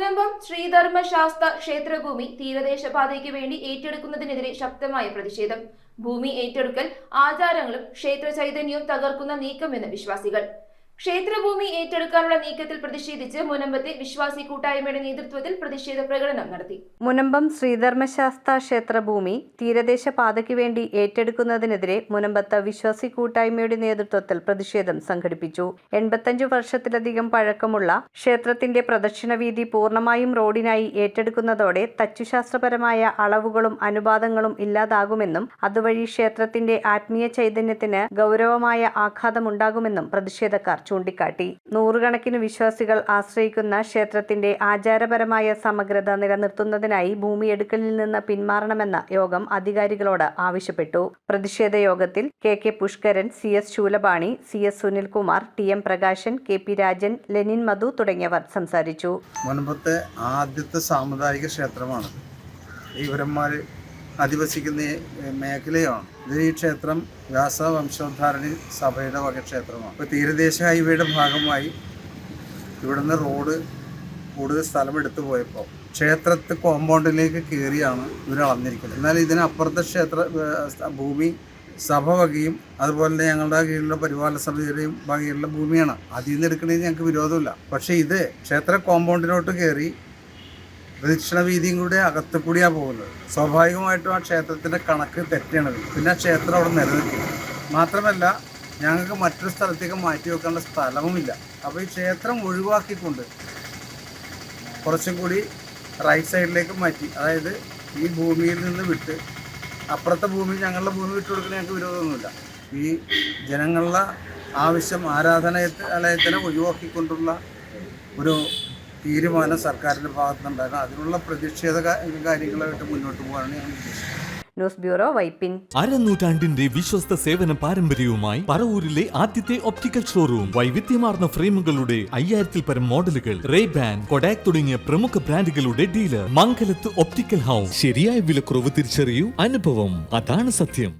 മുനമ്പം ശ്രീധർമ്മശാസ്ത്ര ക്ഷേത്രഭൂമി തീരദേശ പാതയ്ക്ക് വേണ്ടി ഏറ്റെടുക്കുന്നതിനെതിരെ ശക്തമായ പ്രതിഷേധം. ഭൂമി ഏറ്റെടുക്കൽ ആചാരങ്ങളും ക്ഷേത്ര ചൈതന്യവും തകർക്കുന്ന നീക്കമെന്ന് വിശ്വാസികൾ. ക്ഷേത്രഭൂമി ഏറ്റെടുക്കാനുള്ള നീക്കത്തിൽ പ്രതിഷേധിച്ച് മുനമ്പത്തെ വിശ്വാസി കൂട്ടായ്മയുടെ നേതൃത്വത്തിൽ പ്രതിഷേധ പ്രകടനം നടത്തി. മുനമ്പം ശ്രീധർമ്മശാസ്ത്ര ക്ഷേത്രഭൂമി തീരദേശ പാതയ്ക്ക് വേണ്ടി ഏറ്റെടുക്കുന്നതിനെതിരെ മുനമ്പത്ത് വിശ്വാസി കൂട്ടായ്മയുടെ നേതൃത്വത്തിൽ പ്രതിഷേധം സംഘടിപ്പിച്ചു. എൺപത്തഞ്ചു വർഷത്തിലധികം പഴക്കമുള്ള ക്ഷേത്രത്തിന്റെ പ്രദക്ഷിണ വീതി പൂർണമായും റോഡിനായി ഏറ്റെടുക്കുന്നതോടെ തച്ചുശാസ്ത്രപരമായ അളവുകളും അനുപാതങ്ങളും ഇല്ലാതാകുമെന്നും അതുവഴി ക്ഷേത്രത്തിന്റെ ആത്മീയ ചൈതന്യത്തിന് ഗൗരവമായ ആഘാതമുണ്ടാകുമെന്നും പ്രതിഷേധക്കാർ ചൂണ്ടിക്കാട്ടി. നൂറുകണക്കിന് വിശ്വാസികൾ ആശ്രയിക്കുന്ന ക്ഷേത്രത്തിന്റെ ആചാരപരമായ സമഗ്രത നിലനിർത്തുന്നതിനായി ഭൂമിയെടുക്കലിൽ നിന്ന് പിന്മാറണമെന്ന യോഗം അധികാരികളോട് ആവശ്യപ്പെട്ടു. പ്രതിഷേധ യോഗത്തിൽ K K Pushkaran C S Shoolapani C S Sunilkumar T M Prakashan K P Rajan Lenin Madhu തുടങ്ങിയവർ സംസാരിച്ചു. മുൻപത്തെ ആദ്യത്തെ സാമുദായിക ക്ഷേത്രമാണ്. ഇവരന്മാർ അധിവസിക്കുന്ന മേഖലയാണ്. ഇത് ഈ ക്ഷേത്രം വ്യാസ വംശോദ്ധാരണി സഭയുടെ വക ക്ഷേത്രമാണ് ഇപ്പോൾ തീരദേശ ഹൈവേയുടെ ഭാഗമായി ഇവിടുന്ന് റോഡ് കൂടുതൽ സ്ഥലം എടുത്തു പോയപ്പോൾ ക്ഷേത്രത്തെ കോമ്പൗണ്ടിലേക്ക് കയറിയാണ് ഇവർ അളന്നിരിക്കുന്നത്. എന്നാൽ ഇതിനപ്പുറത്തെ ക്ഷേത്ര ഭൂമി സഭ വകയും അതുപോലെ തന്നെ ഞങ്ങളുടെ കീഴിലുള്ള പരിപാലന സമിതിയുടെയും വകയിലുള്ള ഭൂമിയാണ്. അതിൽ നിന്ന് എടുക്കണമെങ്കിൽ ഞങ്ങൾക്ക് വിരോധമില്ല. പക്ഷേ ഇത് ക്ഷേത്ര കോമ്പൗണ്ടിലോട്ട് കയറി പ്രദക്ഷിണ വീതിയും കൂടി അകത്ത് കൂടിയാണ് പോകുന്നത്. സ്വാഭാവികമായിട്ടും ആ ക്ഷേത്രത്തിന്റെ കണക്ക് തെറ്റാണത് പിന്നെ ആ ക്ഷേത്രം അവിടെ നിലനിൽക്കും. മാത്രമല്ല ഞങ്ങൾക്ക് മറ്റൊരു സ്ഥലത്തേക്ക് മാറ്റി വെക്കേണ്ട സ്ഥലവുമില്ല. അപ്പോൾ ഈ ക്ഷേത്രം ഒഴിവാക്കിക്കൊണ്ട് കുറച്ചും കൂടി റൈറ്റ് സൈഡിലേക്ക് മാറ്റി. അതായത് ഈ ഭൂമിയിൽ നിന്ന് വിട്ട് അപ്പുറത്തെ ഭൂമി ഞങ്ങളുടെ ഭൂമി വിട്ടു കൊടുക്കുന്ന ഞങ്ങൾക്ക് വിരോധമൊന്നുമില്ല. ഈ ജനങ്ങളുടെ ആവശ്യം ആരാധനാലയത്തിനെ ഒഴിവാക്കിക്കൊണ്ടുള്ള ഒരു തീരുമാനം സർക്കാരിന്റെ ഭാഗത്തുനിന്നുണ്ടായിരുന്നു. അതിനുള്ള പ്രതിഷേധ കാര്യങ്ങളായിട്ട് മുന്നോട്ട് പോകാനാണ് ഞാൻ ഉദ്ദേശിക്കുന്നത്. News bureau Vypin. അരനൂറ്റാണ്ടിന്റെ വിശ്വസ്ത സേവന പാരമ്പര്യവുമായി പറവൂരിലെ ആദ്യത്തെ ഒപ്റ്റിക്കൽ ഷോറൂം വൈവിധ്യമാർന്ന ഫ്രെയിമുകളുടെ അയ്യായിരത്തിൽ പരം മോഡലുകൾ റേ ബാൻ കൊഡാക് തുടങ്ങിയ പ്രമുഖ ബ്രാൻഡുകളുടെ ഡീലർ മംഗലത്ത് ഒപ്റ്റിക്കൽ ഹൗസ്. ശരിയായ വിലക്കുറവ് തിരിച്ചറിയൂ അനുഭവം. അതാണ് സത്യം.